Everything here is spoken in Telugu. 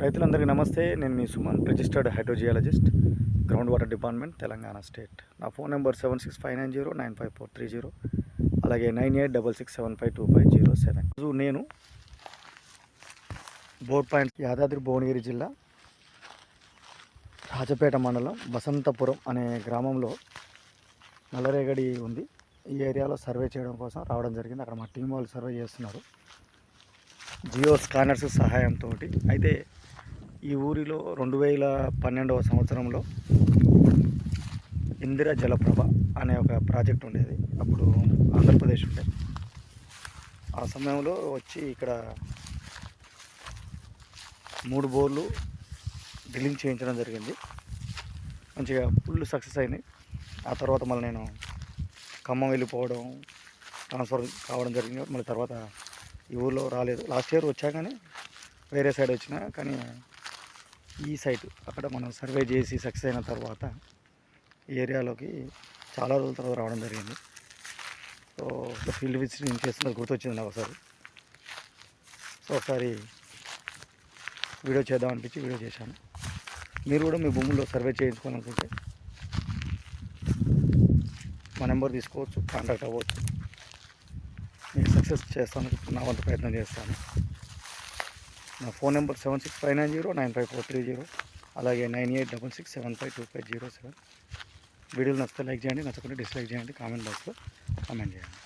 రైతులందరికీ నమస్తే. నేను మీ Suman registered hydrogeologist ground water department Telangana state. నా phone number seven six five nine zero nine five four three zero అలాగే nine eight double six seven five two five zero seven. నేను బోర్డ్ పాయింట్ యాదాద్రి భువనగిరి జిల్లా రాజపేట మండలం వసంతపురం అనే గ్రామంలో నల్లరేగడి ఉంది. ఈ ఏరియాలో సర్వే చేయడం కోసం రావడం జరిగింది. అక్కడ మా టీం వాళ్ళు సర్వే చేస్తున్నారు. జియో స్కానర్స్ సహాయంతో అయితే ఈ ఊరిలో రెండు వేల పన్నెండవ సంవత్సరంలో ఇందిరా జలప్రభ అనే ఒక ప్రాజెక్ట్ ఉండేది. అప్పుడు ఆంధ్రప్రదేశ్ ఉండేది ఆ సమయంలో వచ్చి ఇక్కడ మూడు బోర్లు డ్రిల్లింగ్ చేయించడం జరిగింది. మంచిగా ఫుల్ సక్సెస్ అయినాయి. ఆ తర్వాత మళ్ళీ నేను ఖమ్మం వెళ్ళిపోవడం ట్రాన్స్ఫర్ కావడం జరిగింది. మళ్ళీ తర్వాత ఈ ఊర్లో రాలేదు. లాస్ట్ ఇయర్ వచ్చా కానీ వేరే సైడ్ వచ్చిన కానీ ఈ సైట్ అక్కడ మనం సర్వే చేసి సక్సెస్ అయిన తర్వాత ఈ ఏరియాలోకి చాలా రోజుల తర్వాత రావడం జరిగింది. సో ఫీల్డ్ విజిట్ నేను చేస్తున్నది గుర్తొచ్చింది నాకు ఒకసారి. సో ఒకసారి వీడియో చేద్దాం అనిపించి వీడియో చేశాను. మీరు కూడా మీ భూముల్లో సర్వే చేయించుకోవాలనుకుంటే మా నెంబర్ తీసుకోవచ్చు కాంటాక్ట్ అవ్వచ్చు. మీకు సక్సెస్ చేస్తాను నా వంతు ప్రయత్నం చేస్తాను. నా phone number seven six five nine zero nine five four three zero అలాగే nine eight double six seven five two five zero seven. వీడియోలు నచ్చితే లైక్ చేయండి నచ్చకుండా డిస్లైక్ చేయండి కామెంట్ బాక్స్లో కామెంట్ చేయండి.